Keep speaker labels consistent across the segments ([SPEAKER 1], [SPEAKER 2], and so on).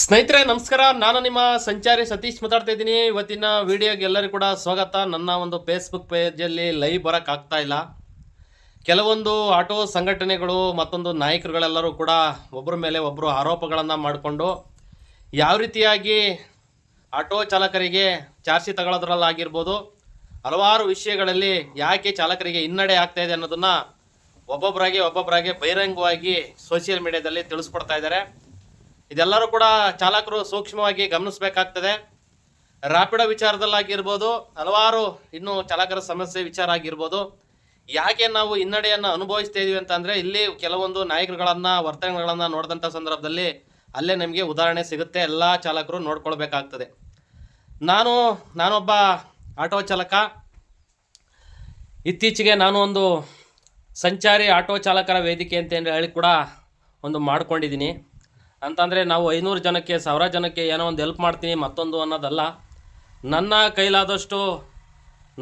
[SPEAKER 1] ಸ್ನೇಹಿತರೆ, ನಮಸ್ಕಾರ. ನಾನು ನಿಮ್ಮ ಸಂಚಾರಿ ಸತೀಶ್ ಮಾತಾಡ್ತಾ ಇದ್ದೀನಿ. ಇವತ್ತಿನ ವಿಡಿಯೋಗೆ ಎಲ್ಲರಿಗೂ ಕೂಡ ಸ್ವಾಗತ. ನನ್ನ ಒಂದು ಫೇಸ್ಬುಕ್ ಪೇಜಲ್ಲಿ ಲೈವ್ ಬರೋಕ್ಕಾಗ್ತಾ ಇಲ್ಲ. ಕೆಲವೊಂದು ಆಟೋ ಸಂಘಟನೆಗಳು ಮತ್ತೊಂದು ನಾಯಕರುಗಳೆಲ್ಲರೂ ಕೂಡ ಒಬ್ಬರ ಮೇಲೆ ಒಬ್ಬರು ಆರೋಪಗಳನ್ನು ಮಾಡಿಕೊಂಡು ಯಾವ ರೀತಿಯಾಗಿ ಆಟೋ ಚಾಲಕರಿಗೆ ಚಾರ್ಜಿ ತಗೊಳ್ಳೋದ್ರಲ್ಲಾಗಿರ್ಬೋದು ಹಲವಾರು ವಿಷಯಗಳಲ್ಲಿ ಯಾಕೆ ಚಾಲಕರಿಗೆ ಹಿನ್ನಡೆ ಆಗ್ತಾ ಇದೆ ಅನ್ನೋದನ್ನು ಒಬ್ಬೊಬ್ಬರಾಗಿ ಒಬ್ಬೊಬ್ಬರಾಗಿ ಬಹಿರಂಗವಾಗಿ ಸೋಷಿಯಲ್ ಮೀಡಿಯಾದಲ್ಲಿ ತಿಳಿಸ್ಕೊಡ್ತಾ ಇದ್ದಾರೆ. ಇದೆಲ್ಲರೂ ಕೂಡ ಚಾಲಕರು ಸೂಕ್ಷ್ಮವಾಗಿ ಗಮನಿಸಬೇಕಾಗ್ತದೆ. ರಾಪಿಡೋ ವಿಚಾರದಲ್ಲಾಗಿರ್ಬೋದು, ಹಲವಾರು ಇನ್ನು ಚಾಲಕರ ಸಮಸ್ಯೆ ವಿಚಾರ ಆಗಿರ್ಬೋದು, ಯಾಕೆ ನಾವು ಹಿನ್ನಡೆಯನ್ನು ಅನುಭವಿಸ್ತಾ ಇದೀವಿ ಅಂತಂದರೆ, ಇಲ್ಲಿ ಕೆಲವೊಂದು ನಾಯಕರುಗಳನ್ನು, ವರ್ತನೆಗಳನ್ನು ನೋಡಿದಂಥ ಸಂದರ್ಭದಲ್ಲಿ ಅಲ್ಲೇ ನಮಗೆ ಉದಾಹರಣೆ ಸಿಗುತ್ತೆ, ಎಲ್ಲ ಚಾಲಕರು ನೋಡ್ಕೊಳ್ಬೇಕಾಗ್ತದೆ. ನಾನು, ನಾನೊಬ್ಬ ಆಟೋ ಚಾಲಕ. ಇತ್ತೀಚೆಗೆ ನಾನು ಒಂದು ಸಂಚಾರಿ ಆಟೋ ಚಾಲಕರ ವೇದಿಕೆ ಅಂತ ಹೇಳಿ ಕೂಡ ಒಂದು ಮಾಡ್ಕೊಂಡಿದ್ದೀನಿ. ಅಂತಂದರೆ ನಾವು ಐನೂರು ಜನಕ್ಕೆ ಸಾವಿರ ಜನಕ್ಕೆ ಏನೋ ಒಂದು ಹೆಲ್ಪ್ ಮಾಡ್ತೀನಿ, ಮತ್ತೊಂದು ಅನ್ನೋದಲ್ಲ. ನನ್ನ ಕೈಲಾದಷ್ಟು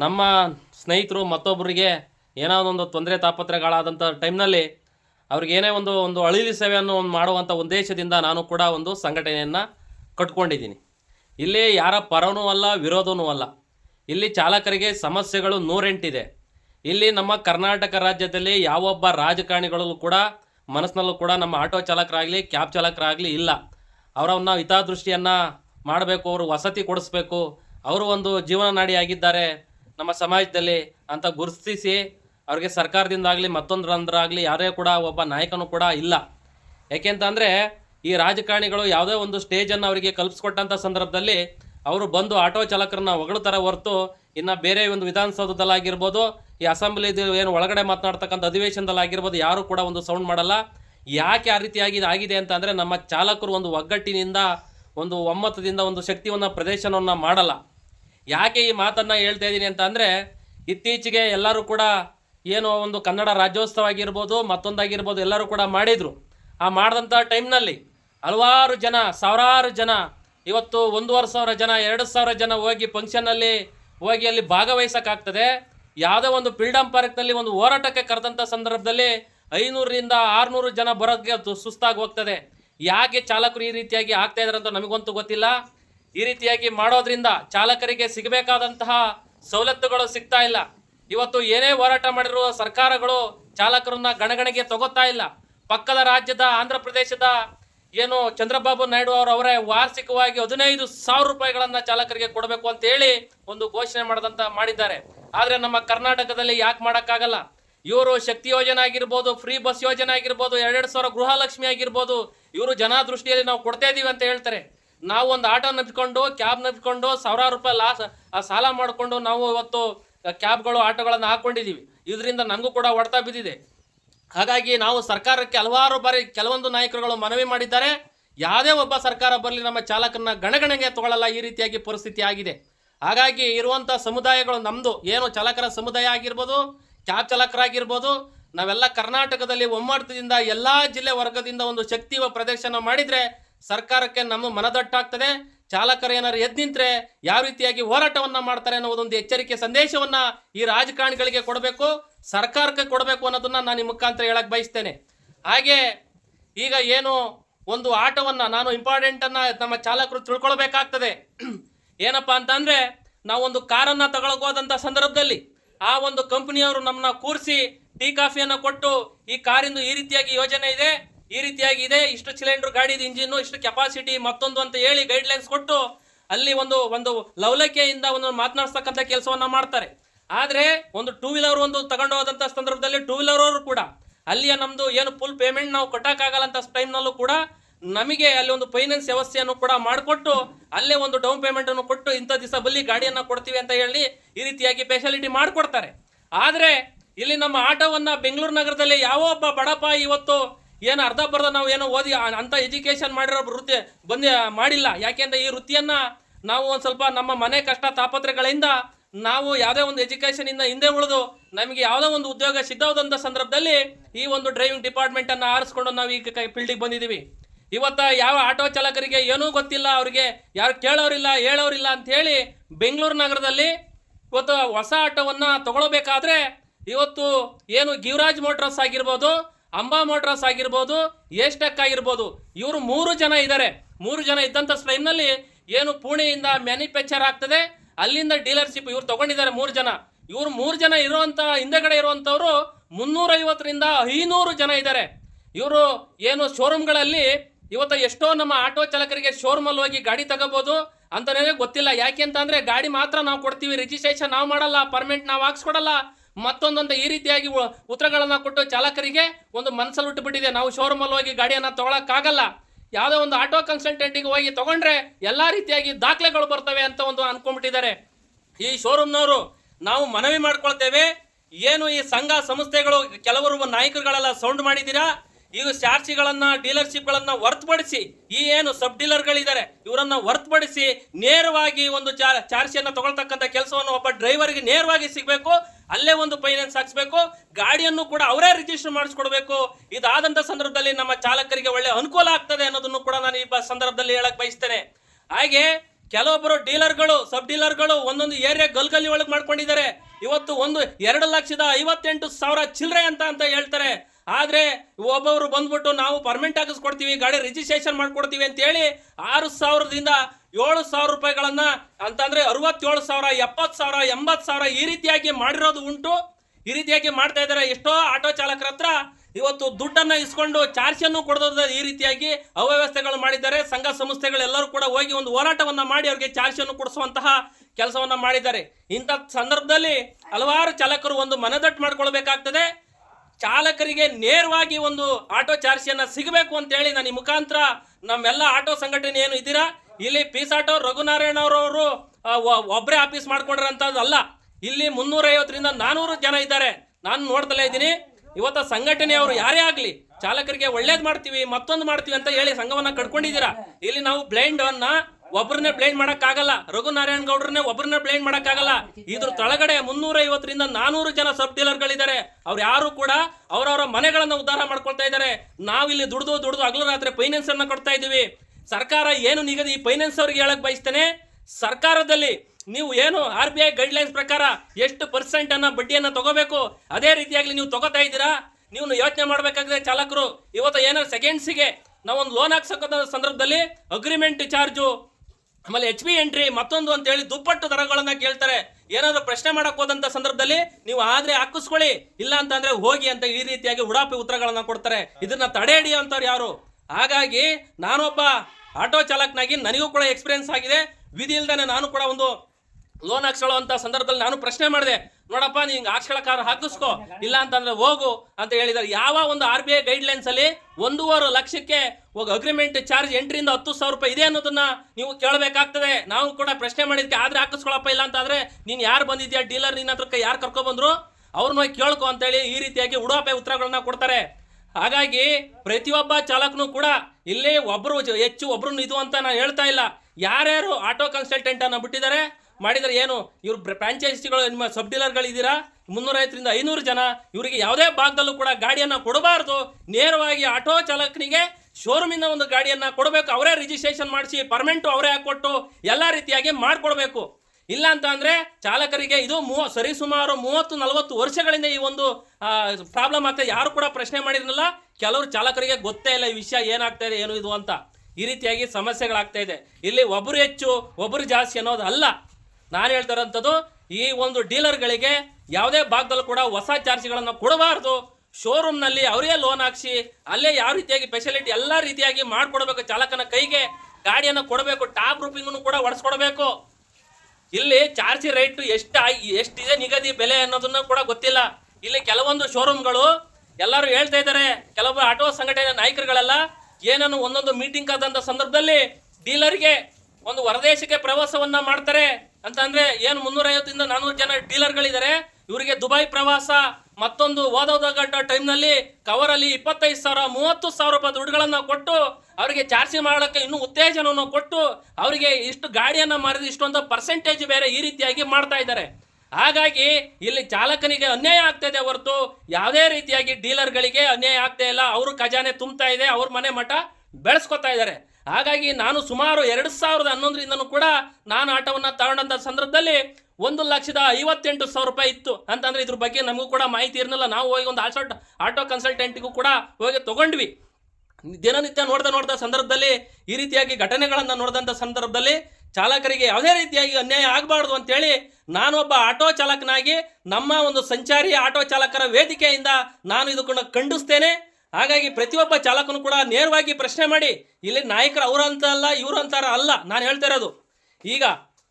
[SPEAKER 1] ನಮ್ಮ ಸ್ನೇಹಿತರು ಮತ್ತೊಬ್ಬರಿಗೆ ಏನೋ ಒಂದು ತೊಂದರೆ ತಾಪತ್ರೆಗಳಾದಂಥ ಟೈಮ್ನಲ್ಲಿ ಅವ್ರಿಗೆ ಏನೇ ಒಂದು ಒಂದು ಅಳಿಲಿ ಸೇವೆಯನ್ನು ಒಂದು ಮಾಡುವಂಥ ಉದ್ದೇಶದಿಂದ ನಾನು ಕೂಡ ಒಂದು ಸಂಘಟನೆಯನ್ನು ಕಟ್ಕೊಂಡಿದ್ದೀನಿ. ಇಲ್ಲಿ ಯಾರ ಪರವೂ ಅಲ್ಲ ವಿರೋಧವೂ ಅಲ್ಲ. ಇಲ್ಲಿ ಚಾಲಕರಿಗೆ ಸಮಸ್ಯೆಗಳು ನೂರೆಂಟಿದೆ. ಇಲ್ಲಿ ನಮ್ಮ ಕರ್ನಾಟಕ ರಾಜ್ಯದಲ್ಲಿ ಯಾವೊಬ್ಬ ರಾಜಕಾರಣಿಗಳಲ್ಲೂ ಕೂಡ ಮನಸ್ಸಿನಲ್ಲೂ ಕೂಡ ನಮ್ಮ ಆಟೋ ಚಾಲಕರಾಗಲಿ, ಕ್ಯಾಬ್ ಚಾಲಕರಾಗಲಿ ಇಲ್ಲ. ಅವರನ್ನ ಹಿತಾದೃಷ್ಟಿಯನ್ನು ಮಾಡಬೇಕು, ಅವರು ವಸತಿ ಕೊಡಿಸ್ಬೇಕು, ಅವರು ಒಂದು ಜೀವನ ನಾಡಿಯಾಗಿದ್ದಾರೆ ನಮ್ಮ ಸಮಾಜದಲ್ಲಿ ಅಂತ ಗುರುತಿಸಿ ಅವ್ರಿಗೆ ಸರ್ಕಾರದಿಂದಾಗಲಿ, ಮತ್ತೊಂದರಂದ್ರಾಗಲಿ ಯಾರೇ ಕೂಡ ಒಬ್ಬ ನಾಯಕನೂ ಕೂಡ ಇಲ್ಲ. ಯಾಕೆಂತಂದರೆ ಈ ರಾಜಕಾರಣಿಗಳು ಯಾವುದೇ ಒಂದು ಸ್ಟೇಜನ್ನು ಅವರಿಗೆ ಕಲ್ಪಿಸ್ಕೊಟ್ಟಂಥ ಸಂದರ್ಭದಲ್ಲಿ ಅವರು ಬಂದು ಆಟೋ ಚಾಲಕರನ್ನ ಥರ ಹೊರತು ಇನ್ನು ಬೇರೆ ಒಂದು ವಿಧಾನಸೌಧದಲ್ಲಾಗಿರ್ಬೋದು ಈ ಅಸೆಂಬ್ಲಿ ಏನು ಒಳಗಡೆ ಮಾತನಾಡ್ತಕ್ಕಂಥ ಅಧಿವೇಶನದಲ್ಲಾಗಿರ್ಬೋದು ಯಾರು ಕೂಡ ಒಂದು ಸೌಂಡ್ ಮಾಡಲ್ಲ. ಯಾಕೆ ಆ ರೀತಿಯಾಗಿ ಆಗಿದೆ ಅಂತ ಅಂದರೆ, ನಮ್ಮ ಚಾಲಕರು ಒಂದು ಒಗ್ಗಟ್ಟಿನಿಂದ, ಒಂದು ಒಮ್ಮತದಿಂದ ಒಂದು ಶಕ್ತಿಯನ್ನು, ಪ್ರದರ್ಶನವನ್ನು ಮಾಡಲ್ಲ. ಯಾಕೆ ಈ ಮಾತನ್ನು ಹೇಳ್ತಾ ಇದ್ದೀನಿ ಅಂತ ಅಂದರೆ, ಇತ್ತೀಚೆಗೆ ಎಲ್ಲರೂ ಕೂಡ ಏನು ಒಂದು ಕನ್ನಡ ರಾಜ್ಯೋತ್ಸವ ಆಗಿರ್ಬೋದು, ಮತ್ತೊಂದಾಗಿರ್ಬೋದು ಎಲ್ಲರೂ ಕೂಡ ಮಾಡಿದರು. ಆ ಮಾಡಿದಂಥ ಟೈಮ್ನಲ್ಲಿ ಹಲವಾರು ಜನ, ಸಾವಿರಾರು ಜನ, ಇವತ್ತು ಒಂದೂವರೆ ಸಾವಿರ ಜನ, ಎರಡು ಸಾವಿರ ಜನ ಹೋಗಿ ಫಂಕ್ಷನ್ನಲ್ಲಿ ಹೋಗಿ ಅಲ್ಲಿ ಭಾಗವಹಿಸೋಕ್ಕಾಗ್ತದೆ. ಯಾವುದೋ ಒಂದು ಫ್ರೀಡಮ್ ಪಾರ್ಕ್ನಲ್ಲಿ ಒಂದು ಹೋರಾಟಕ್ಕೆ ಕರೆದಂಥ ಸಂದರ್ಭದಲ್ಲಿ ಐನೂರರಿಂದ ಆರುನೂರು ಜನ ಬರೋಕ್ಕೆ ಅದು ಸುಸ್ತಾಗಿ ಹೋಗ್ತದೆ. ಯಾಕೆ ಚಾಲಕರು ಈ ರೀತಿಯಾಗಿ ಆಗ್ತಾ ಇದ್ದಾರೆ ಅಂತ ನಮಗಂತೂ ಗೊತ್ತಿಲ್ಲ. ಈ ರೀತಿಯಾಗಿ ಮಾಡೋದ್ರಿಂದ ಚಾಲಕರಿಗೆ ಸಿಗಬೇಕಾದಂತಹ ಸವಲತ್ತುಗಳು ಸಿಗ್ತಾ ಇಲ್ಲ. ಇವತ್ತು ಏನೇ ಹೋರಾಟ ಮಾಡಿರುವ ಸರ್ಕಾರಗಳು ಚಾಲಕರನ್ನ ಗಣಗಣಿಗೆ ತಗೋತಾ ಇಲ್ಲ. ಪಕ್ಕದ ರಾಜ್ಯದ, ಆಂಧ್ರ ಪ್ರದೇಶದ ಏನು ಚಂದ್ರಬಾಬು ನಾಯ್ಡು ಅವರು ಅವರೇ ವಾರ್ಷಿಕವಾಗಿ ಹದಿನೈದು ಸಾವಿರ ರೂಪಾಯಿಗಳನ್ನ ಚಾಲಕರಿಗೆ ಕೊಡಬೇಕು ಅಂತ ಹೇಳಿ ಒಂದು ಘೋಷಣೆ ಮಾಡದಂತ ಮಾಡಿದ್ದಾರೆ. ಆದ್ರೆ ನಮ್ಮ ಕರ್ನಾಟಕದಲ್ಲಿ ಯಾಕೆ ಮಾಡೋಕ್ಕಾಗಲ್ಲ? ಇವರು ಶಕ್ತಿ ಯೋಜನೆ ಆಗಿರ್ಬೋದು, ಫ್ರೀ ಬಸ್ ಯೋಜನೆ ಆಗಿರ್ಬೋದು, ಎರಡೆರಡು ಸಾವಿರ ಗೃಹಲಕ್ಷ್ಮಿ ಆಗಿರ್ಬೋದು, ಇವರು ಜನದೃಷ್ಟಿಯಲ್ಲಿ ನಾವು ಕೊಡ್ತಾ ಇದೀವಿ ಅಂತ ಹೇಳ್ತಾರೆ. ನಾವು ಒಂದು ಆಟೋ ನಂಬಿಕೊಂಡು ಕ್ಯಾಬ್ ನಂಬಿಕೊಂಡು ಸಾವಿರಾರು ರೂಪಾಯಿ ಲಾಸ್ ಸಾಲ ಮಾಡಿಕೊಂಡು ನಾವು ಇವತ್ತು ಕ್ಯಾಬ್ಗಳು, ಆಟೋಗಳನ್ನು ಹಾಕೊಂಡಿದ್ದೀವಿ ಇದರಿಂದ ನಮಗೂ ಕೂಡ ಹೊಡ್ತಾ ಬಿದ್ದಿದೆ. ಹಾಗಾಗಿ ನಾವು ಸರ್ಕಾರಕ್ಕೆ ಹಲವಾರು ಬಾರಿ ಕೆಲವೊಂದು ನಾಯಕರುಗಳು ಮನವಿ ಮಾಡಿದ್ದಾರೆ. ಯಾವುದೇ ಒಬ್ಬ ಸರ್ಕಾರ ಬರಲಿ, ನಮ್ಮ ಚಾಲಕನ ಗಣಗಣಗೆ ತಗೊಳ್ಳಲ್ಲ, ಈ ರೀತಿಯಾಗಿ ಪರಿಸ್ಥಿತಿ ಆಗಿದೆ. ಹಾಗಾಗಿ ಇರುವಂಥ ಸಮುದಾಯಗಳು ನಮ್ಮದು ಏನು ಚಾಲಕರ ಸಮುದಾಯ ಆಗಿರ್ಬೋದು ಕ್ಯಾಬ್ ಚಾಲಕರಾಗಿರ್ಬೋದು, ನಾವೆಲ್ಲ ಕರ್ನಾಟಕದಲ್ಲಿ ಒಮ್ಮತದಿಂದ ಎಲ್ಲ ಜಿಲ್ಲೆ ವರ್ಗದಿಂದ ಒಂದು ಶಕ್ತಿ ಪ್ರದರ್ಶನ ಮಾಡಿದರೆ ಸರ್ಕಾರಕ್ಕೆ ನಮ್ಮ ಮನದಟ್ಟಾಗ್ತದೆ. ಚಾಲಕರು ಏನಾರು ಎದ್ದು ನಿಂತರೆ ಯಾವ ರೀತಿಯಾಗಿ ಹೋರಾಟವನ್ನ ಮಾಡ್ತಾರೆ ಅನ್ನೋದೊಂದು ಎಚ್ಚರಿಕೆ ಸಂದೇಶವನ್ನ ಈ ರಾಜಕಾರಣಿಗಳಿಗೆ ಕೊಡಬೇಕು. ಸರ್ಕಾರಕ್ಕೆ ಕೊಡಬೇಕು ಅನ್ನೋದನ್ನ ನಾನು ನಿಮ್ಮ ಮುಖಾಂತರ ಹೇಳಕ್ಕೆ ಬಯಸ್ತೇನೆ. ಹಾಗೆ ಈಗ ಏನು ಒಂದು ಆಟವನ್ನ ನಾನು ಇಂಪಾರ್ಟೆಂಟ್ ಅನ್ನ ನಮ್ಮ ಚಾಲಕರು ತಿಳ್ಕೊಳ್ಬೇಕಾಗ್ತದೆ. ಏನಪ್ಪ ಅಂತಂದರೆ ನಾವೊಂದು ಕಾರನ್ನು ತಗೊಳಕೋದಂತ ಸಂದರ್ಭದಲ್ಲಿ ಆ ಒಂದು ಕಂಪನಿಯವರು ನಮ್ಮನ್ನ ಕೂರಿಸಿ ಟೀ ಕಾಫಿಯನ್ನ ಕೊಟ್ಟು ಈ ಕಾರಿಂದು ಈ ರೀತಿಯಾಗಿ ಯೋಜನೆ ಇದೆ, ಈ ರೀತಿಯಾಗಿ ಇದೆ, ಇಷ್ಟು ಸಿಲಿಂಡರ್ ಗಾಡಿದ ಇಂಜಿನ್, ಇಷ್ಟು ಕೆಪಾಸಿಟಿ ಮತ್ತೊಂದು ಅಂತ ಹೇಳಿ ಗೈಡ್ಲೈನ್ಸ್ ಕೊಟ್ಟು ಅಲ್ಲಿ ಒಂದು ಒಂದು ಲವಲಕೆಯಿಂದ ಒಂದು ಮಾತನಾಡ್ಸ್ತಕ್ಕಂಥ ಕೆಲಸವನ್ನ ಮಾಡ್ತಾರೆ. ಆದ್ರೆ ಒಂದು ಟೂ ವೀಲರ್ ಒಂದು ತಗೊಂಡು ಹೋದಂಥ ಸಂದರ್ಭದಲ್ಲಿ ಟೂ ವೀಲರ್ ಅವರು ಕೂಡ, ಅಲ್ಲಿಯ ನಮ್ಮದು ಏನು ಫುಲ್ ಪೇಮೆಂಟ್ ನಾವು ಕಟ್ಟೋಕ್ಕಾಗಲ್ಲಂಥ ಟೈಮ್ನಲ್ಲೂ ಕೂಡ ನಮಗೆ ಅಲ್ಲಿ ಒಂದು ಫೈನಾನ್ಸ್ ವ್ಯವಸ್ಥೆಯನ್ನು ಕೂಡ ಮಾಡಿಕೊಟ್ಟು, ಅಲ್ಲೇ ಒಂದು ಡೌನ್ ಪೇಮೆಂಟನ್ನು ಕೊಟ್ಟು ಇಂಥ ದಿವಸ ಬಲ್ಲಿ ಗಾಡಿಯನ್ನು ಕೊಡ್ತೀವಿ ಅಂತ ಹೇಳಿ ಈ ರೀತಿಯಾಗಿ ಫೆಸಿಲಿಟಿ ಮಾಡಿಕೊಡ್ತಾರೆ. ಆದರೆ ಇಲ್ಲಿ ನಮ್ಮ ಆಟೋವನ್ನು ಬೆಂಗಳೂರು ನಗರದಲ್ಲಿ ಯಾವ ಒಬ್ಬ ಬಡಪ ಇವತ್ತು ಏನು ಅರ್ಧ ಬರ್ಧ ನಾವು ಏನೋ ಓದಿ ಅಂಥ ಎಜುಕೇಷನ್ ಮಾಡಿರೋ ವೃತ್ತಿ ಬಂದು ಮಾಡಿಲ್ಲ. ಯಾಕೆಂದರೆ ಈ ವೃತ್ತಿಯನ್ನು ನಾವು ಒಂದು ಸ್ವಲ್ಪ ನಮ್ಮ ಮನೆ ಕಷ್ಟ ತಾಪತ್ರೆಗಳಿಂದ ನಾವು ಯಾವುದೇ ಒಂದು ಎಜುಕೇಶನ್ ಇಂದ ಹಿಂದೆ ಉಳಿದು ನಮಗೆ ಯಾವುದೋ ಒಂದು ಉದ್ಯೋಗ ಸಿದ್ಧವಾದಂಥ ಸಂದರ್ಭದಲ್ಲಿ ಈ ಒಂದು ಡ್ರೈವಿಂಗ್ ಡಿಪಾರ್ಟ್ಮೆಂಟ್ ಅನ್ನ ಆರಿಸ್ಕೊಂಡು ನಾವು ಈ ಫೀಲ್ಡಿಗೆ ಬಂದಿದ್ದೀವಿ. ಇವತ್ತ ಯಾವ ಆಟೋ ಚಾಲಕರಿಗೆ ಏನೂ ಗೊತ್ತಿಲ್ಲ, ಅವರಿಗೆ ಯಾರು ಕೇಳೋರಿಲ್ಲ, ಹೇಳೋರಿಲ್ಲ ಅಂತ ಹೇಳಿ ಬೆಂಗಳೂರು ನಗರದಲ್ಲಿ ಇವತ್ತು ಹೊಸ ಆಟೋವನ್ನು ತಗೊಳ್ಬೇಕಾದ್ರೆ ಇವತ್ತು ಏನು ಗಿವರಾಜ್ ಮೋಟ್ರಸ್ ಆಗಿರ್ಬೋದು, ಅಂಬಾ ಮೋಟ್ರಸ್ ಆಗಿರ್ಬೋದು, ಏಸ್ಟೆಕ್ ಆಗಿರ್ಬೋದು, ಇವರು ಮೂರು ಜನ ಇದ್ದಾರೆ. ಮೂರು ಜನ ಇದ್ದಂಥ ನಲ್ಲಿ ಏನು ಪುಣೆಯಿಂದ ಮ್ಯಾನುಫ್ಯಾಕ್ಚರ್ ಆಗ್ತದೆ ಅಲ್ಲಿಂದ ಡೀಲರ್ಶಿಪ್ ಇವ್ರು ತಗೊಂಡಿದ್ದಾರೆ ಮೂರು ಜನ. ಇವ್ರು ಮೂರು ಜನ ಇರುವಂಥ ಹಿಂದೆಗಡೆ ಇರುವಂಥವ್ರು ಮುನ್ನೂರೈವತ್ತರಿಂದ ಐನೂರು ಜನ ಇದ್ದಾರೆ. ಇವರು ಏನು ಶೋರೂಮ್ಗಳಲ್ಲಿ ಇವತ್ತು ಎಷ್ಟೋ ನಮ್ಮ ಆಟೋ ಚಾಲಕರಿಗೆ ಶೋರೂಮಲ್ಲಿ ಹೋಗಿ ಗಾಡಿ ತಗೋಬೋದು ಅಂತಲೇ ಗೊತ್ತಿಲ್ಲ. ಯಾಕೆ ಅಂತ ಅಂದ್ರೆ ಗಾಡಿ ಮಾತ್ರ ನಾವು ಕೊಡ್ತೀವಿ ರಿಜಿಸ್ಟ್ರೇಷನ್ ನಾವು ಮಾಡಲ್ಲ ಪರ್ಮಿಟ್ ನಾವು ಹಾಕ್ಸ್ಕೊಡಲ್ಲ. ಮತ್ತೊಂದೊಂದು ಈ ರೀತಿಯಾಗಿ ಉತ್ತರಗಳನ್ನು ಉತ್ತರಗಳನ್ನ ಕೊಟ್ಟು ಚಾಲಕರಿಗೆ ಒಂದು ಮನಸ್ಸಲ್ಲಿ ಬಿಟ್ಟಿದೆ. ನಾವು ಶೋರೂಮಲ್ಲಿ ಹೋಗಿ ಗಾಡಿಯನ್ನು ತಗೊಳಕ್ಕಾಗಲ್ಲ. ಯಾವುದೋ ಒಂದು ಆಟೋ ಕನ್ಸಲ್ಟೆಂಟಿಗೆ ಹೋಗಿ ತಗೊಂಡ್ರೆ ಎಲ್ಲ ರೀತಿಯಾಗಿ ದಾಖಲೆಗಳು ಬರ್ತವೆ ಅಂತ ಒಂದು ಅನ್ಕೊಂಡ್ಬಿಟ್ಟಿದ್ದಾರೆ. ಈ ಶೋರೂಮ್ನವರು ನಾವು ಮನವಿ ಮಾಡ್ಕೊಳ್ತೇವೆ. ಏನು ಈ ಸಂಘ ಸಂಸ್ಥೆಗಳು ಕೆಲವರು ನಾಯಕರುಗಳೆಲ್ಲ ಸೌಂಡ್ ಮಾಡಿದ್ದೀರಾ? ಈಗ ಚಾರ್ಜಿಗಳನ್ನ ಡೀಲರ್ಶಿಪ್ಗಳನ್ನ ಹೊರತುಪಡಿಸಿ, ಈ ಏನು ಸಬ್ ಡೀಲರ್ಗಳಿದ್ದಾರೆ, ಇವರನ್ನ ಹೊರತುಪಡಿಸಿ ನೇರವಾಗಿ ಒಂದು ಚಾರ್ಜಿಯನ್ನ ತಗೊಳ್ತಕ್ಕಂಥ ಕೆಲಸವನ್ನು ಒಬ್ಬ ಡ್ರೈವರ್ಗೆ ನೇರವಾಗಿ ಸಿಗಬೇಕು, ಅಲ್ಲೇ ಒಂದು ಫೈನಾನ್ಸ್ ಹಾಕ್ಸ್ಬೇಕು, ಗಾಡಿಯನ್ನು ಕೂಡ ಅವರೇ ರಿಜಿಸ್ಟರ್ ಮಾಡಿಸ್ಕೊಡ್ಬೇಕು. ಇದಾದಂಥ ಸಂದರ್ಭದಲ್ಲಿ ನಮ್ಮ ಚಾಲಕರಿಗೆ ಒಳ್ಳೆ ಅನುಕೂಲ ಆಗ್ತದೆ ಅನ್ನೋದನ್ನು ಕೂಡ ನಾನು ಈ ಸಂದರ್ಭದಲ್ಲಿ ಹೇಳಕ್ ಬಯಸ್ತೇನೆ. ಹಾಗೆ ಕೆಲವೊಬ್ಬರು ಡೀಲರ್ಗಳು, ಸಬ್ ಡೀಲರ್ಗಳು ಒಂದೊಂದು ಏರಿಯಾ ಗಲ್ಗಲ್ಲಿ ಒಳಗೆ ಮಾಡ್ಕೊಂಡಿದ್ದಾರೆ. ಇವತ್ತು ಒಂದು ಎರಡು ಲಕ್ಷದ ಐವತ್ತೆಂಟು ಸಾವಿರ ಚಿಲ್ಲರೆ ಅಂತ ಅಂತ ಹೇಳ್ತಾರೆ. ಆದ್ರೆ ಒಬ್ಬೊಬ್ರು ಬಂದ್ಬಿಟ್ಟು ನಾವು ಪರ್ಮೆಂಟ್ ಹಾಕಿಸ್ಕೊಡ್ತೀವಿ, ಗಾಡಿ ರಿಜಿಸ್ಟ್ರೇಷನ್ ಮಾಡ್ಕೊಡ್ತೀವಿ ಅಂತೇಳಿ ಆರು ಸಾವಿರದಿಂದ ಏಳು ಸಾವಿರ ರೂಪಾಯಿಗಳನ್ನು ಅಂತಂದರೆ ಅರವತ್ತೇಳು ಸಾವಿರ, ಎಪ್ಪತ್ತು ಸಾವಿರ, ಎಂಬತ್ತು ಸಾವಿರ ಈ ರೀತಿಯಾಗಿ ಮಾಡಿರೋದು ಉಂಟು. ಈ ರೀತಿಯಾಗಿ ಮಾಡ್ತಾ ಇದ್ದಾರೆ. ಎಷ್ಟೋ ಆಟೋ ಚಾಲಕರ ಹತ್ರ ಇವತ್ತು ದುಡ್ಡನ್ನು ಇಸ್ಕೊಂಡು ಚಾರ್ಜನ್ನು ಕೊಡೋದ ಈ ರೀತಿಯಾಗಿ ಅವ್ಯವಸ್ಥೆಗಳು ಮಾಡಿದ್ದಾರೆ. ಸಂಘ ಸಂಸ್ಥೆಗಳೆಲ್ಲರೂ ಕೂಡ ಹೋಗಿ ಒಂದು ಹೋರಾಟವನ್ನು ಮಾಡಿ ಅವರಿಗೆ ಚಾರ್ಜನ್ನು ಕೊಡಿಸುವಂತಹ ಕೆಲಸವನ್ನು ಮಾಡಿದ್ದಾರೆ. ಇಂಥ ಸಂದರ್ಭದಲ್ಲಿ ಹಲವಾರು ಚಾಲಕರು ಒಂದು ಮನದಟ್ಟು ಮಾಡ್ಕೊಳ್ಬೇಕಾಗ್ತದೆ. ಚಾಲಕರಿಗೆ ನೇರವಾಗಿ ಒಂದು ಆಟೋ ಚಾರ್ಜಿಯನ್ನ ಸಿಗಬೇಕು ಅಂತ ಹೇಳಿ ನಾನು ಈ ಮುಖಾಂತರ ನಮ್ಮೆಲ್ಲ ಆಟೋ ಸಂಘಟನೆ ಏನು ಇದ್ದೀರಾ? ಇಲ್ಲಿ ಪೀಸ್ ಆಟೋ ರಘುನಾರಾಯಣ ಅವರವರು ಒಬ್ಬರೇ ಆಫೀಸ್ ಮಾಡ್ಕೊಂಡಿರೋಂಥದ್ದು ಅಲ್ಲ. ಇಲ್ಲಿ ಮುನ್ನೂರೈವತ್ತರಿಂದ ನಾನೂರು ಜನ ಇದ್ದಾರೆ. ನಾನು ನೋಡ್ತಲೇ ಇದ್ದೀನಿ. ಇವತ್ತ ಸಂಘಟನೆಯವರು ಯಾರೇ ಆಗಲಿ, ಚಾಲಕರಿಗೆ ಒಳ್ಳೇದು ಮಾಡ್ತೀವಿ, ಮತ್ತೊಂದು ಮಾಡ್ತೀವಿ ಅಂತ ಹೇಳಿ ಸಂಘವನ್ನು ಕಟ್ಕೊಂಡಿದ್ದೀರಾ ಇಲ್ಲಿ ನಾವು ಬ್ಲೈಂಡ್ ಅನ್ನ ಒಬ್ಬರನ್ನೇ ಬ್ಲೇಮ್ ಆಗಲ್ಲ ರಘುನಾರಾಯಣ ಗೌಡ್ರನ್ನೇ ಒಬ್ಬರನ್ನೇ ಬ್ಲೇಮ್ ಆಗಲ್ಲ ಇದ್ರ ತಳಗಡೆ ಮುನ್ನೂರ ಐವತ್ತರಿಂದ ನಾನೂರು ಜನ ಸಬ್ ಡೀಲರ್ಗಳಿದ್ದಾರೆ ಅವ್ರು ಯಾರು ಕೂಡ ಅವರವರ ಮನೆಗಳನ್ನ ಉದ್ಧಾರ ಮಾಡ್ಕೊಳ್ತಾ ಇದ್ದಾರೆ. ನಾವಿಲ್ಲಿ ದುಡ್ದು ದುಡ್ದು ಹಗಲು ರಾತ್ರಿ ಫೈನಾನ್ಸ್ ಅನ್ನ ಕೊಡ್ತಾ ಇದೀವಿ ಸರ್ಕಾರ ಏನು ನಿಗದಿ? ಈ ಫೈನಾನ್ಸ್ ಅವ್ರಿಗೆ ಹೇಳಕ್ ಬಯಸ್ತೇನೆ. ಸರ್ಕಾರದಲ್ಲಿ ನೀವು ಏನು ಆರ್ ಬಿ ಐ ಗೈಡ್ಲೈನ್ಸ್ ಪ್ರಕಾರ ಎಷ್ಟು ಪರ್ಸೆಂಟ್ ಅನ್ನ ಬಡ್ಡಿಯನ್ನ ತಗೋಬೇಕು? ಅದೇ ರೀತಿಯಾಗಿ ನೀವು ತಗೋತಾ ಇದ್ದೀರಾ? ನೀವು ಯೋಚನೆ ಮಾಡ್ಬೇಕಾಗಿದೆ ಚಾಲಕರು. ಇವತ್ತು ಏನಾದ್ರು ಸೆಕೆಂಡ್ಸಿಗೆ ನಾವೊಂದು ಲೋನ್ ಹಾಕ್ಸಕ್ಕಂಥ ಸಂದರ್ಭದಲ್ಲಿ ಅಗ್ರಿಮೆಂಟ್ ಚಾರ್ಜು ಆಮೇಲೆ ಎಚ್ ಬಿ ಎಂಟ್ರಿ ಮತ್ತೊಂದು ಅಂತ ಹೇಳಿ ದುಪ್ಪಟ್ಟು ದರಗಳನ್ನ ಕೇಳ್ತಾರೆ. ಏನಾದರೂ ಪ್ರಶ್ನೆ ಮಾಡಕ್ ಹೋದಂತ ಸಂದರ್ಭದಲ್ಲಿ ನೀವು ಆದ್ರೆ ಹಾಕಿಸ್ಕೊಳ್ಳಿ, ಇಲ್ಲ ಅಂತಂದ್ರೆ ಹೋಗಿ ಅಂತ ಈ ರೀತಿಯಾಗಿ ಉಡಾಪಿ ಉತ್ತರಗಳನ್ನ ಕೊಡ್ತಾರೆ. ಇದನ್ನ ತಡೆ ಹಿಡಿಯುವಂತವ್ರು ಯಾರು? ಹಾಗಾಗಿ ನಾನೊಬ್ಬ ಆಟೋ ಚಾಲಕನಾಗಿ ನನಗೂ ಕೂಡ ಎಕ್ಸ್ಪೀರಿಯನ್ಸ್ ಆಗಿದೆ. ವಿಧಿ ಇಲ್ದಾನೆ ನಾನು ಕೂಡ ಒಂದು ಲೋನ್ ಹಾಕ್ಸ್ಕೊಳ್ಳುವಂತ ಸಂದರ್ಭದಲ್ಲಿ ನಾನು ಪ್ರಶ್ನೆ ಮಾಡಿದೆ. ನೋಡಪ್ಪ, ನೀ ಹಿಂಗೆ ಹಾಕಿಸ್ಕೋ ಇಲ್ಲ ಅಂತಂದ್ರೆ ಹೋಗು ಅಂತ ಹೇಳಿದ್ದಾರೆ ಯಾವ ಒಂದು ಆರ್ ಬಿ ಐ ಗೈಡ್ಲೈನ್ಸ್ ಅಲ್ಲಿ ಒಂದೂವರೆ ಲಕ್ಷಕ್ಕೆ ಅಗ್ರಿಮೆಂಟ್ ಚಾರ್ಜ್ ಎಂಟರಿಂದ ಹತ್ತು ಸಾವಿರ ರೂಪಾಯಿ ಇದೆ ಅನ್ನೋದನ್ನ ನೀವು ಕೇಳಬೇಕಾಗ್ತದೆ. ನಾವು ಕೂಡ ಪ್ರಶ್ನೆ ಮಾಡಿದ್ಕೆ ಆದ್ರೆ ಹಾಕಿಸ್ಕೊಳಪ್ಪ ಇಲ್ಲ ಅಂತಂದ್ರೆ ನೀನು ಯಾರು ಬಂದಿದ್ಯಾ? ಡೀಲರ್ ನಿನ್ನ ಹತ್ರಕ್ಕೆ ಯಾರು ಕರ್ಕೊಬಂದ್ರು? ಅವ್ರನ್ನ ಹೋಗಿ ಕೇಳ್ಕೊ ಅಂತೇಳಿ ಈ ರೀತಿಯಾಗಿ ಉಡೋಪೆ ಉತ್ತರಗಳನ್ನ ಕೊಡ್ತಾರೆ. ಹಾಗಾಗಿ ಪ್ರತಿಯೊಬ್ಬ ಚಾಲಕನು ಕೂಡ ಇಲ್ಲಿ ಒಬ್ರು ಹೆಚ್ಚು ಒಬ್ರು ಇದು ಅಂತ ನಾನು ಹೇಳ್ತಾ ಇಲ್ಲ. ಯಾರ್ಯಾರು ಆಟೋ ಕನ್ಸಲ್ಟೆಂಟ್ ಅನ್ನ ಬಿಟ್ಟಿದ್ದಾರೆ ಮಾಡಿದರೆ ಏನು? ಇವರು ಫ್ರಾಂಚೈಸಿಗಳು ನಿಮ್ಮ ಸಬ್ ಡೀಲರ್ಗಳಿದ್ದೀರಾ ಮುನ್ನೂರೈವತ್ತರಿಂದ ಐನೂರು ಜನ ಇವರಿಗೆ ಯಾವುದೇ ಭಾಗದಲ್ಲೂ ಕೂಡ ಗಾಡಿಯನ್ನು ಕೊಡಬಾರ್ದು. ನೇರವಾಗಿ ಆಟೋ ಚಾಲಕನಿಗೆ ಶೋರೂಮಿಂದ ಒಂದು ಗಾಡಿಯನ್ನು ಕೊಡಬೇಕು. ಅವರೇ ರಿಜಿಸ್ಟ್ರೇಷನ್ ಮಾಡಿಸಿ ಪರ್ಮೆಂಟು ಅವರೇ ಹಾಕ್ಕೊಟ್ಟು ಎಲ್ಲ ರೀತಿಯಾಗಿ ಮಾಡಿಕೊಡ್ಬೇಕು. ಇಲ್ಲ ಅಂತ ಅಂದ್ರೆ ಚಾಲಕರಿಗೆ ಇದು ಮೂವ ಸರಿಸುಮಾರು ಮೂವತ್ತು, ನಲವತ್ತು ವರ್ಷಗಳಿಂದ ಈ ಒಂದು ಪ್ರಾಬ್ಲಮ್ ಆಗ್ತದೆ ಯಾರು ಕೂಡ ಪ್ರಶ್ನೆ ಮಾಡಿರಲಿಲ್ಲ. ಕೆಲವರು ಚಾಲಕರಿಗೆ ಗೊತ್ತೇ ಇಲ್ಲ ಈ ವಿಷಯ ಏನಾಗ್ತಾ ಇದೆ, ಏನು ಇದು ಅಂತ. ಈ ರೀತಿಯಾಗಿ ಸಮಸ್ಯೆಗಳಾಗ್ತಾ ಇದೆ. ಇಲ್ಲಿ ಒಬ್ಬರು ಹೆಚ್ಚು ಒಬ್ಬರು ಜಾಸ್ತಿ ಅನ್ನೋದು ಅಲ್ಲ. ನಾನು ಹೇಳ್ತಾರಂಥದ್ದು, ಈ ಒಂದು ಡೀಲರ್ಗಳಿಗೆ ಯಾವುದೇ ಭಾಗದಲ್ಲೂ ಕೂಡ ಹೊಸ ಚಾರ್ಜ್ಗಳನ್ನು ಕೊಡಬಾರ್ದು. ಶೋರೂಮ್ನಲ್ಲಿ ಅವರೇ ಲೋನ್ ಹಾಕ್ಸಿ, ಅಲ್ಲೇ ಯಾವ ರೀತಿಯಾಗಿ ಫೆಸಿಲಿಟಿ ಎಲ್ಲ ರೀತಿಯಾಗಿ ಮಾಡಿಕೊಡ್ಬೇಕು ಚಾಲಕನ ಕೈಗೆ, ಗಾಡಿಯನ್ನು ಕೊಡಬೇಕು, ಟಾಪ್ ರೂಪಿಂಗನ್ನು ಕೂಡ ಒಡಿಸ್ಕೊಡ್ಬೇಕು. ಇಲ್ಲಿ ಚಾರ್ಜ್ ರೇಟ್ ಎಷ್ಟು ಎಷ್ಟಿದೆ ನಿಗದಿ ಬೆಲೆ ಅನ್ನೋದನ್ನು ಕೂಡ ಗೊತ್ತಿಲ್ಲ. ಇಲ್ಲಿ ಕೆಲವೊಂದು ಶೋರೂಮ್ಗಳು ಎಲ್ಲರೂ ಹೇಳ್ತಾ ಇದ್ದಾರೆ, ಕೆಲವು ಆಟೋ ಸಂಘಟನೆ ನಾಯಕರುಗಳೆಲ್ಲ ಏನನ್ನು ಒಂದೊಂದು ಮೀಟಿಂಗ್ ಆದಂತ ಸಂದರ್ಭದಲ್ಲಿ ಡೀಲರ್ಗೆ ಒಂದು ಹೊರದೇಶಕ್ಕೆ ಪ್ರವಾಸವನ್ನು ಮಾಡ್ತಾರೆ. ಅಂತ ಅಂದ್ರೆ ಏನು ಮುನ್ನೂರೈವತ್ತರಿಂದ ನಾನೂರು ಜನ ಡೀಲರ್ಗಳಿದ್ದಾರೆ. ಇವರಿಗೆ ದುಬೈ ಪ್ರವಾಸ, ಮತ್ತೊಂದು ಓದೋದಾಗ ಟೈಮ್ನಲ್ಲಿ ಕವರಲ್ಲಿ ಇಪ್ಪತ್ತೈದು ಸಾವಿರ, ಮೂವತ್ತು ಸಾವಿರ ರೂಪಾಯಿ ದುಡ್ಡುಗಳನ್ನು ಕೊಟ್ಟು ಅವರಿಗೆ ಚಾರ್ಜಿ ಮಾಡೋಕ್ಕೆ ಇನ್ನೂ ಉತ್ತೇಜನವನ್ನು ಕೊಟ್ಟು ಅವರಿಗೆ ಇಷ್ಟು ಗಾಡಿಯನ್ನ ಮಾರಿದ ಇಷ್ಟೊಂದು ಪರ್ಸೆಂಟೇಜ್ ಬೇರೆ ಈ ರೀತಿಯಾಗಿ ಮಾಡ್ತಾ ಇದ್ದಾರೆ. ಹಾಗಾಗಿ ಇಲ್ಲಿ ಚಾಲಕನಿಗೆ ಅನ್ಯಾಯ ಆಗ್ತಾ ಇದೆ ಹೊರತು ಯಾವುದೇ ರೀತಿಯಾಗಿ ಡೀಲರ್ಗಳಿಗೆ ಅನ್ಯಾಯ ಆಗ್ತಾ ಇಲ್ಲ. ಅವರು ಖಜಾನೆ ತುಂಬ್ತಾ ಇದೆ, ಅವ್ರ ಮನೆ ಮಠ ಬೆಳೆಸ್ಕೊತಾ ಇದ್ದಾರೆ. ಹಾಗಾಗಿ ನಾನು ಸುಮಾರು ಎರಡು ಸಾವಿರದ ಹನ್ನೊಂದರಿಂದನೂ ಕೂಡ ನಾನು ಆಟವನ್ನು ತಗೊಂಡಂಥ ಸಂದರ್ಭದಲ್ಲಿ ಒಂದು ಲಕ್ಷದ ಐವತ್ತೆಂಟು ಸಾವಿರ ರೂಪಾಯಿ ಇತ್ತು. ಅಂತಂದ್ರೆ ಇದ್ರ ಬಗ್ಗೆ ನಮಗೂ ಕೂಡ ಮಾಹಿತಿ ಇರಲಿಲ್ಲ. ನಾವು ಹೋಗಿ ಒಂದು ಆಟೋ ಆಟೋ ಕನ್ಸಲ್ಟೆಂಟಿಗೂ ಕೂಡ ಹೋಗಿ ತಗೊಂಡ್ವಿ. ದಿನನಿತ್ಯ ನೋಡ್ತಾ ನೋಡ್ತಾ ಸಂದರ್ಭದಲ್ಲಿ ಈ ರೀತಿಯಾಗಿ ಘಟನೆಗಳನ್ನು ನೋಡಿದಂಥ ಸಂದರ್ಭದಲ್ಲಿ ಚಾಲಕರಿಗೆ ಯಾವುದೇ ರೀತಿಯಾಗಿ ಅನ್ಯಾಯ ಆಗಬಾರ್ದು ಅಂತೇಳಿ ನಾನೊಬ್ಬ ಆಟೋ ಚಾಲಕನಾಗಿ ನಮ್ಮ ಒಂದು ಸಂಚಾರಿ ಆಟೋ ಚಾಲಕರ ವೇದಿಕೆಯಿಂದ ನಾನು ಇದಕ್ಕನ್ನು ಖಂಡಿಸ್ತೇನೆ. ಹಾಗಾಗಿ ಪ್ರತಿಯೊಬ್ಬ ಚಾಲಕನು ಕೂಡ ನೇರವಾಗಿ ಪ್ರಶ್ನೆ ಮಾಡಿ, ಇಲ್ಲಿ ನಾಯಕರು ಅವರಂತ ಅಲ್ಲ, ಇವರು ಅಂತಾರ ಅಲ್ಲ, ನಾನು ಹೇಳ್ತಾ ಇರೋದು. ಈಗ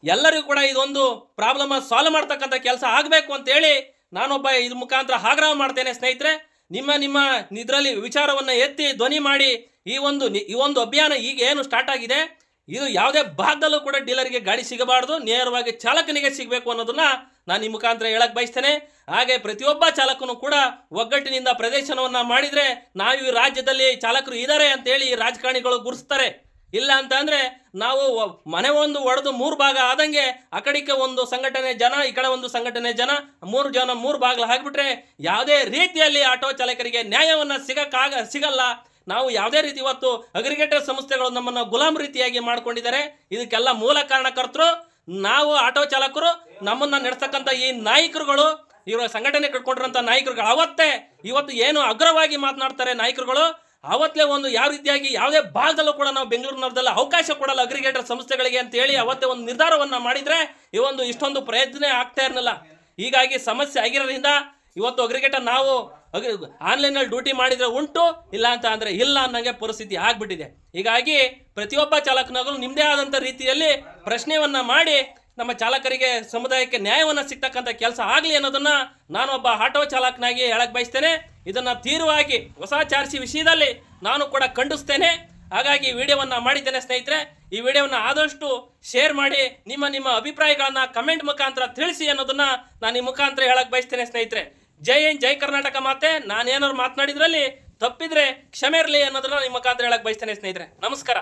[SPEAKER 1] ಎಲ್ಲರಿಗೂ ಕೂಡ ಇದೊಂದು ಪ್ರಾಬ್ಲಮ್ ಸಾಲ್ವ್ ಮಾಡ್ತಕ್ಕಂಥ ಕೆಲಸ ಆಗಬೇಕು ಅಂತೇಳಿ ನಾನೊಬ್ಬ ಇದ್ರ ಮುಖಾಂತರ ಆಗ್ರಹ ಮಾಡ್ತೇನೆ ಸ್ನೇಹಿತರೆ. ನಿಮ್ಮ ನಿಮ್ಮ ಇದರಲ್ಲಿ ವಿಚಾರವನ್ನು ಎತ್ತಿ ಧ್ವನಿ ಮಾಡಿ ಈ ಒಂದು ಈ ಒಂದು ಅಭಿಯಾನ ಈಗ ಏನು ಸ್ಟಾರ್ಟ್ ಆಗಿದೆ, ಇದು ಯಾವುದೇ ಭಾಗದಲ್ಲೂ ಕೂಡ ಡೀಲರ್ಗೆ ಗಾಡಿ ಸಿಗಬಾರ್ದು, ನೇರವಾಗಿ ಚಾಲಕನಿಗೆ ಸಿಗಬೇಕು ಅನ್ನೋದನ್ನ ನಾನು ಈ ಮುಖಾಂತರ ಹೇಳಕ್ ಬಯಸ್ತೇನೆ. ಹಾಗೆ ಪ್ರತಿಯೊಬ್ಬ ಚಾಲಕನು ಕೂಡ ಒಗ್ಗಟ್ಟಿನಿಂದ ಪ್ರದರ್ಶನವನ್ನ ಮಾಡಿದ್ರೆ ನಾವು ಈ ರಾಜ್ಯದಲ್ಲಿ ಚಾಲಕರು ಇದ್ದಾರೆ ಅಂತೇಳಿ ರಾಜಕಾರಣಿಗಳು ಗುರುಸ್ತಾರೆ. ಇಲ್ಲ ಅಂತ ಅಂದ್ರೆ ನಾವು ಮನೆ ಒಂದು ಒಡೆದು ಮೂರು ಭಾಗ ಆದಂಗೆ ಆ ಕಡೆಗೆ ಒಂದು ಸಂಘಟನೆ ಜನ, ಈ ಕಡೆ ಒಂದು ಸಂಘಟನೆ ಜನ, ಮೂರು ಜನ ಮೂರು ಭಾಗಲು ಹಾಕ್ಬಿಟ್ರೆ ಯಾವುದೇ ರೀತಿಯಲ್ಲಿ ಆಟೋ ಚಾಲಕರಿಗೆ ನ್ಯಾಯವನ್ನ ಸಿಗಕ್ಕಾಗ ಸಿಗಲ್ಲ. ನಾವು ಯಾವುದೇ ರೀತಿ ಇವತ್ತು ಅಗ್ರಿಗೇಟರ್ ಸಂಸ್ಥೆಗಳು ನಮ್ಮನ್ನು ಗುಲಾಮ್ ರೀತಿಯಾಗಿ ಮಾಡ್ಕೊಂಡಿದ್ದಾರೆ. ಇದಕ್ಕೆಲ್ಲ ಮೂಲ ಕಾರಣಕರ್ತರು. ನಾವು ಆಟೋ ಚಾಲಕರು, ನಮ್ಮನ್ನ ನಡೆಸ್ತಕ್ಕಂಥ ಈ ನಾಯಕರುಗಳು, ಇವರ ಸಂಘಟನೆ ಕಟ್ಕೊಂಡಿರೋಂಥ ನಾಯಕರುಗಳು, ಅವತ್ತೇ ಇವತ್ತು ಏನು ಅಗ್ರವಾಗಿ ಮಾತನಾಡ್ತಾರೆ ನಾಯಕರುಗಳು, ಅವತ್ತೇ ಒಂದು ಯಾವ ರೀತಿಯಾಗಿ ಯಾವುದೇ ಭಾಗದಲ್ಲೂ ಕೂಡ ನಾವು ಬೆಂಗಳೂರಿನವ್ರದಲ್ಲ ಅವಕಾಶ ಕೊಡಲ್ಲ ಅಗ್ರಿಗೇಟರ್ ಸಂಸ್ಥೆಗಳಿಗೆ ಅಂತ ಹೇಳಿ ಅವತ್ತೇ ಒಂದು ನಿರ್ಧಾರವನ್ನ ಮಾಡಿದ್ರೆ ಈ ಒಂದು ಇಷ್ಟೊಂದು ಪ್ರಯತ್ನ ಆಗ್ತಾ ಇರಲಿಲ್ಲ. ಹೀಗಾಗಿ ಸಮಸ್ಯೆ ಆಗಿರೋದ್ರಿಂದ ಇವತ್ತು ಅಗ್ರಿಗೇಟರ್ ನಾವು ಆನ್ಲೈನಲ್ಲಿ ಡ್ಯೂಟಿ ಮಾಡಿದರೆ ಉಂಟು, ಇಲ್ಲ ಅಂತ ಅಂದರೆ ಇಲ್ಲ ಅನ್ನೋಂಗೆ ಪರಿಸ್ಥಿತಿ ಆಗಿಬಿಟ್ಟಿದೆ. ಹೀಗಾಗಿ ಪ್ರತಿಯೊಬ್ಬ ಚಾಲಕನಾಗಲು ನಿಮ್ಮದೇ ಆದಂಥ ರೀತಿಯಲ್ಲಿ ಪ್ರಶ್ನೆಯನ್ನ ಮಾಡಿ ನಮ್ಮ ಚಾಲಕರಿಗೆ ಸಮುದಾಯಕ್ಕೆ ನ್ಯಾಯವನ್ನು ಸಿಗ್ತಕ್ಕಂಥ ಕೆಲಸ ಆಗಲಿ ಅನ್ನೋದನ್ನ ನಾನೊಬ್ಬ ಆಟೋ ಚಾಲಕನಾಗಿ ಹೇಳಕ್ಕೆ ಬಯಸ್ತೇನೆ. ಇದನ್ನು ತೀವ್ರವಾಗಿ ಹೊಸ ಚಾರ್ಜಿ ವಿಷಯದಲ್ಲಿ ನಾನು ಕೂಡ ಖಂಡಿಸ್ತೇನೆ. ಹಾಗಾಗಿ ವಿಡಿಯೋವನ್ನು ಮಾಡಿದ್ದೇನೆ ಸ್ನೇಹಿತರೆ, ಈ ವಿಡಿಯೋವನ್ನು ಆದಷ್ಟು ಶೇರ್ ಮಾಡಿ ನಿಮ್ಮ ನಿಮ್ಮ ಅಭಿಪ್ರಾಯಗಳನ್ನು ಕಮೆಂಟ್ ಮುಖಾಂತರ ತಿಳಿಸಿ ಅನ್ನೋದನ್ನು ನಾನು ಈ ಮುಖಾಂತರ ಹೇಳಕ್ಕೆ ಬಯಸ್ತೇನೆ ಸ್ನೇಹಿತರೆ. ಜೈ ಏನ್ ಜೈ ಕರ್ನಾಟಕ ಮಾತೆ. ನಾನೇನಾದ್ರು ಮಾತನಾಡಿದ್ರಲ್ಲಿ ತಪ್ಪಿದ್ರೆ ಕ್ಷಮೆ ಇರಲಿ ಅನ್ನೋದನ್ನ ನಿಮ್ಮ ಮುಖಾಂತರ ಹೇಳಕ್ ಬಯಸ್ತೇನೆ ಸ್ನೇಹಿತರೆ. ನಮಸ್ಕಾರ.